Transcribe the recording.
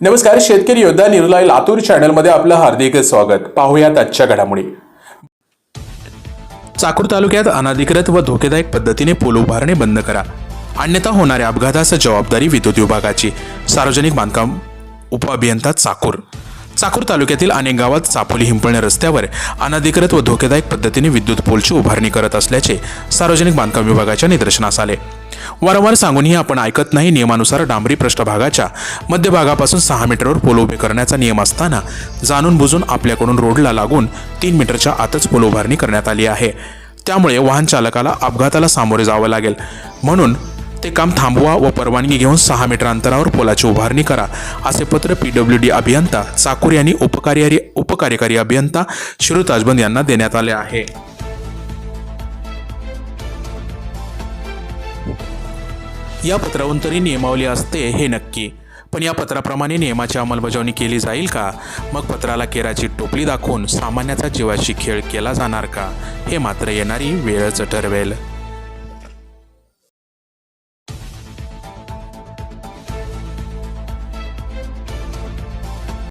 नमस्कार शेतकरी योद्धा निर्लय लातूर चॅनलमध्ये आपलं हार्दिक स्वागत. पाहूयात आजच्या घडामोडी. चाकूर तालुक्यात अनाधिकृत व धोकेदायक पद्धतीने पूल उभारणे बंद करा. अन्यथा होणाऱ्या अपघातास जबाबदारी विद्युत विभागाची. सार्वजनिक बांधकाम उपअभियंता चाकूर. चाकूर तालुक्यातील अनेक गावात चापोली हिंपळणे रस्त्यावर अनधिकृत व धोकेदायक पद्धतीने विद्युत पोलची उभारणी करत असल्याचे सार्वजनिक बांधकाम विभागाच्या निदर्शनास आले. वारंवार सांगूनही आपण ऐकत नाही. नियमानुसार डांबरी पृष्ठभागाच्या मध्यभागापासून सहा मीटरवर पोल उभे करण्याचा नियम असताना जाणून बुजून आपल्याकडून रोडला लागून तीन मीटरच्या आतच पोल उभारणी करण्यात आली आहे. त्यामुळे वाहन चालकाला अपघाताला सामोरे जावं लागेल. म्हणून ते काम थांबवा व परवानगी घेऊन सहा मीटर अंतरावर पोलाची उभारणी करा असे पत्र पी डब्ल्यू डी अभियंता चाकूर यांनी उपकार्यकारी उपकार्यकारी अभियंता शिरू ताजबंद यांना देण्यात आले आहे. या पत्रावंतरी तरी नियमावली असते हे नक्की. पण या पत्राप्रमाणे नियमाची अंमलबजावणी केली जाईल का? मग पत्राला केराची टोपली दाखवून सामान्याचा जीवाशी खेळ केला जाणार का? हे मात्र येणारी वेळच ठरवेल.